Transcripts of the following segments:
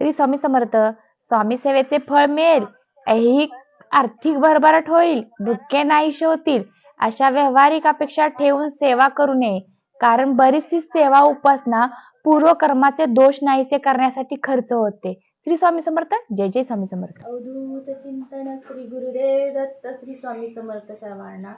श्री स्वामी समर्थ स्वामी सेवेचे फळ मिळेल ही आर्थिक भरभराट होईल दुःखे नाहीशे होतील अशा व्यावहारिक अपेक्षा ठेवून सेवा करू नये. कारण बरीचशी सेवा उपासना पूर्व कर्माचे दोष नाहीसे करण्यासाठी खर्च होते. श्री स्वामी समर्थ जय जय स्वामी समर्थ. अवधूत चिंतन श्री गुरुदेव दत्त श्री स्वामी समर्थ सर्वांना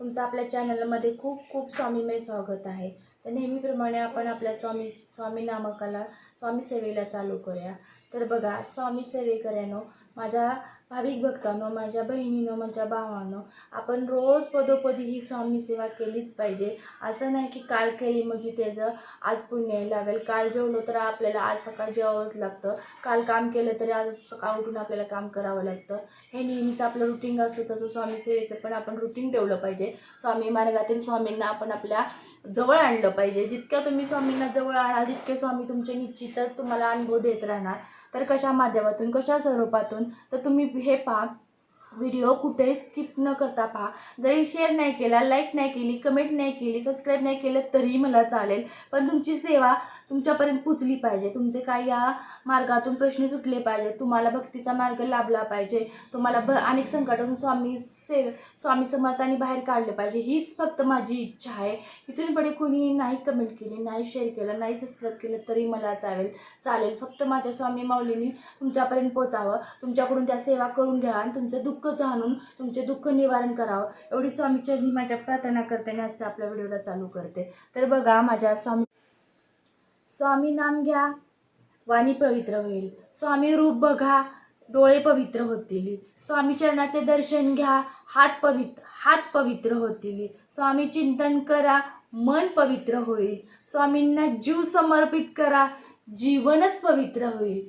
तुमचं आपल्या चॅनलमध्ये खूप खूप स्वामीमय स्वागत आहे. तर नेहमीप्रमाणे आपण आपल्या स्वामी स्वामी नामकाला स्वामी सेवेला चालू करूया. तर बघा स्वामी सेवेकऱ्यानो माझ्या भाविक भक्तांनो माझ्या बहिणीनं माझ्या भावानं आपण रोज पदोपदी ही स्वामी सेवा केलीच पाहिजे. असं नाही की काल केली म्हणजे त्याचं आज पुण्य लागेल. काल जेवलो तर आपल्याला आज सकाळ जेवावंच लागतं. काल काम केलं तरी आज सकाळ उठून आपल्याला काम करावं लागतं. हे नेहमीच आपलं रुटीन असतं तसं स्वामी सेवेचं पण आपण रुटीन ठेवलं पाहिजे. स्वामी मार्गातील स्वामींना आपण आपल्या जवळ आणलं पाहिजे. जितक्या तुम्ही स्वामींना जवळ आणाल तितके स्वामी तुमचे निश्चितच तुम्हाला अनुभव देत राहणार. तर कशा माध्यमातून कशा स्वरूपातून तर तुम्ही हे पहा. व्हिडिओ कुठेही स्किप न करता पहा. जरी शेअर नाही केला लाईक नाही केली कमेंट नाही केली सबस्क्राईब नाही केलं तरी मला चालेल. पण तुमची सेवा तुमच्यापर्यंत पुचली पाहिजे. तुमचे काही या मार्गातून प्रश्न सुटले पाहिजे तुम्हाला भक्तीचा मार्ग लाभला पाहिजे. तुम्हाला भ अनेक संकटातून स्वामी से स्वामी समर्थांनी बाहेर काढले पाहिजे. हीच फक्त माझी इच्छा आहे. इथून पुढे कोणी नाही कमेंट केली नाही शेअर केलं नाही सबस्क्राईब केलं तरी मला चालेल चालेल. फक्त माझ्या स्वामी माऊलींनी तुमच्यापर्यंत पोचावं तुमच्याकडून त्या सेवा करून घ्या आणि तुमचं दुःख जाणून तुमचे दुःख निवारण करावं. एवढी स्वामीचरणी माझ्या प्रार्थना करते आणि आजच्या आपल्या व्हिडिओला चालू करते. तर बघा माझ्या स्वामी स्वामी नाम घ्या वाणी पवित्र होईल. स्वामी रूप बघा डोळे पवित्र होतील. स्वामी चरणाचे दर्शन घ्या. हात पवित्र हात पवित्र होतील. स्वामी चिंतन करा. मन पवित्र होईल. स्वामींना जीव समर्पित करा. जीवनच पवित्र होईल.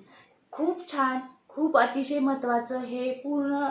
खूप छान. खूप अतिशय महत्त्वाचं हे पूर्ण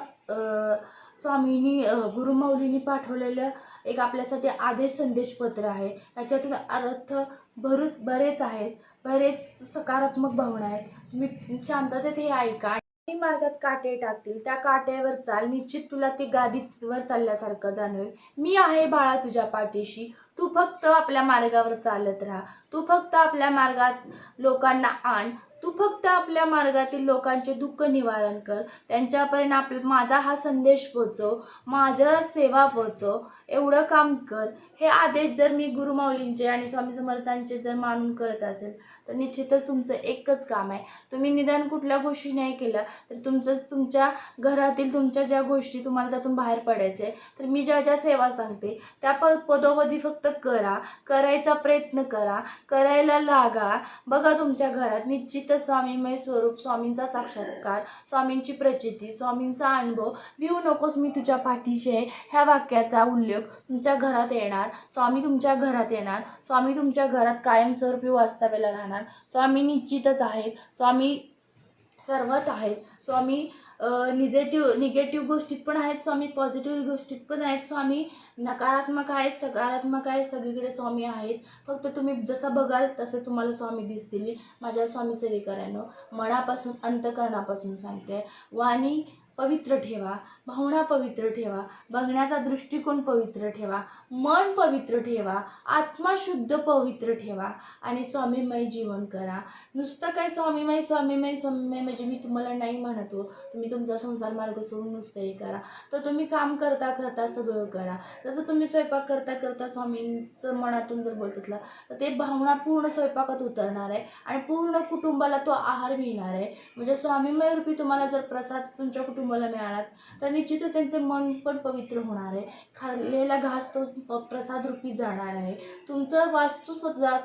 स्वामींनी गुरुमौलींनी पाठवलेलं एक आपल्यासाठी आदेश संदेशपत्र आहे. याच्यातील अर्थ भरूच बरेच आहेत. बरेच सकारात्मक भावना आहेत. तुम्ही शांततेत हे ऐका. मार्गात काटे टाकतील. त्या काट्यावर चाल. निश्चित तुला ते गादीवर चालल्यासारखं जाणवेल. मी आहे बाळा तुझ्या पाठीशी. तू फक्त आपल्या मार्गावर चालत राहा. तू फक्त आपल्या मार्गात लोकांना आण. तू फक्त आपल्या मार्गातील लोकांचे दुःख निवारण कर. त्यांच्यापर्यंत आप माझा हा संदेश पोचव. माझं सेवा पोचव. एवढं काम कर. हे आदेश जर मी गुरुमाऊलींचे आणि स्वामी समर्थांचे जर मानून करत असेल तर निश्चितच तुमचं एकच काम आहे. तुम्ही निदान कुठल्या गोष्टी नाही केल्या तर तुमचं तुमच्या घरातील तुमच्या ज्या गोष्टी तुम्हाला त्यातून बाहेर पडायचे तर मी ज्या ज्या सेवा सांगते त्या प पदोपदी फक्त करा करायचा प्रयत्न करा करायला लागा. बघा तुमच्या घरात निश्चितच स्वामीमय स्वरूप स्वामींचा साक्षात्कार स्वामींची प्रचिती स्वामींचा अनुभव भिवू नकोस मी तुझ्या पाठीशी आहे. ह्या वाक्याचा उल्लेख तुमच्या घरात येणार स्वामी तुमच्या घरात येणार. स्वामी तुमच्या घरात कायमस्वरूपी वास्तव्याला राहणार. स्वामी निश्चितच आहेत. स्वामी सर्वत आहेत. स्वामी निगेटिव्ह निगेटिव्ह गोष्टीत पण आहेत. स्वामी पॉझिटिव्ह गोष्टीत पण आहेत. स्वामी नकारात्मक आहेत सकारात्मक आहेत सगळीकडे स्वामी आहेत. फक्त तुम्ही जसं बघाल तसं तुम्हाला स्वामी दिसतील. माझ्या स्वामी सेवेकऱ्यांनो मनापासून अंतकरणापासून सांगते. वाणी पवित्र ठेवा भावना पवित्र ठेवा बघण्याचा दृष्टिकोन पवित्र ठेवा मन पवित्र ठेवा आत्मा शुद्ध पवित्र ठेवा आणि स्वामीमय जीवन करा. नुसतं काय स्वामीमय स्वामीमय स्वामीमय म्हणजे मी तुम्हाला नाही म्हणतो हो. तुम्ही तुमचा संसार मार्ग सोडून नुसतं हे करा. तर तुम्ही काम करता करता सगळं करा. जसं तुम्ही स्वयंपाक करता करता स्वामींचं मनातून जर बोलत असला तर ते भावना पूर्ण स्वयंपाकात उतरणार आहे आणि पूर्ण कुटुंबाला तो आहार मिळणार आहे. म्हणजे स्वामीमय रूपी तुम्हाला जर प्रसाद तुमच्या कुटुंब कुटुंबाला मिळाला तर निश्चितच त्यांचे मन पण पवित्र होणार आहे. खाल्लेला घास तो प्रसाद रूपी जाणार आहे. तुमचं वास्तू सुद्धा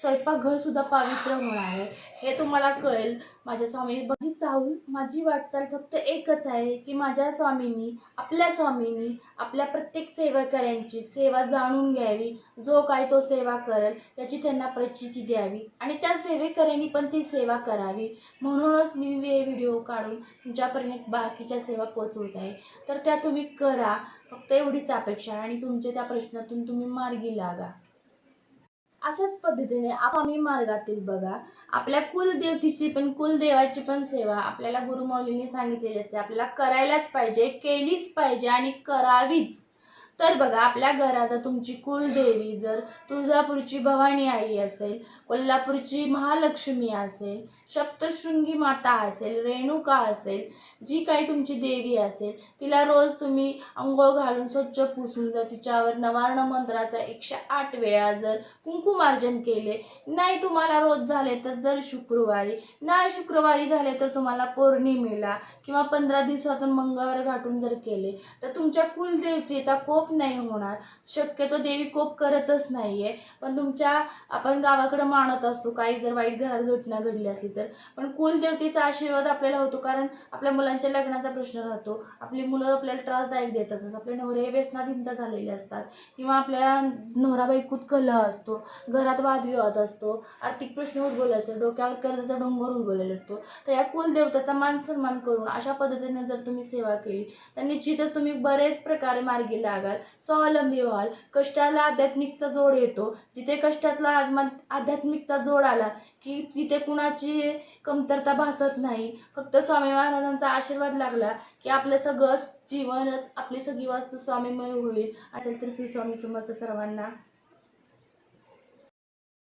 स्वयंपाकघरसुद्धा पवित्र होणार आहे. हे तुम्हाला कळेल. माझ्या स्वामी बघित जाऊन माझी वाटचाल फक्त एकच आहे की माझ्या स्वामींनी आपल्या स्वामींनी आपल्या प्रत्येक सेवेकऱ्यांची सेवा जाणून घ्यावी. जो काय तो सेवा करेल त्याची त्यांना प्रचिती द्यावी आणि त्या सेवेकऱ्यांनी पण ती सेवा करावी. म्हणूनच मी हे व्हिडिओ काढून तुमच्यापर्यंत बाकीच्या सेवा पोचवत आहे. तर त्या तुम्ही करा. फक्त एवढीच अपेक्षा आहे आणि तुमच्या त्या प्रश्नातून तुम्ही मार्गी लागा. अशाच पद्धतीने आम्ही मार्गातील बघा. आपल्या कुलदेवतीची पण कुलदेवाची पण सेवा आपल्याला गुरुमौलींनी सांगितलेली असते. आपल्याला करायलाच पाहिजे केलीच पाहिजे आणि करावीच. तर बघा आपल्या घरात तुमची कुलदेवी जर तुळजापूरची भवानी आई असेल कोल्हापूरची महालक्ष्मी असेल सप्तशृंगी माता असेल रेणुका असेल जी काही तुमची देवी असेल तिला रोज तुम्ही आंघोळ घालून स्वच्छ पुसून जर तिच्यावर नवार्ण मंत्राचा एकशे आठ वेळा जर कुंकुमार्जन केले नाही तुम्हाला रोज झाले तर जर शुक्रवारी नाही शुक्रवारी झाले तर तुम्हाला पौर्णिमेला किंवा पंधरा दिवसातून मंगळवार घाटून जर केले तर तुमच्या कुलदेवतेचा कोप नाही होणार. शक्यतो देवी कोप करतच नाही आहे पण तुमच्या आपण गावाकडे मानत असतो काही जर वाईट घरात घटना घडली असली तर. पण कुलदेवतेचा आशीर्वाद आपल्याला होतो कारण आपल्या मुलांच्या लग्नाचा प्रश्न राहतो. आपली मुलं आपल्याला त्रासदायक देत असतात आपले नवरे व्यसनाधीनता झालेले असतात. किंवा आपल्या नवरा बायकोत कलह असतो. घरात वादविवाद असतो. आर्थिक प्रश्न उद्भवले असतो डोक्यावर कर्जाचा डोंगर उद्भवलेला असतो. तर या कुलदेवतेचा मान सन्मान करून अशा पद्धतीने जर तुम्ही सेवा केली तर निश्चितच तुम्ही बरेच प्रकारे मार्गी लागाल. स्वावलंबी व्हाल. कष्टाला आध्यात्मिकचा जोड येतो. जिथे कष्टातला आध्यात्मिकचा जोड आला की तिथे कुणाची कमतरता भासत नाही. फक्त स्वामी महाराजांचा आशीर्वाद लागला की आपलं सगळं जीवनच आपली सगळी वास्तू स्वामीमय होईल. असेल तर श्री स्वामी समर्थ सर्वांना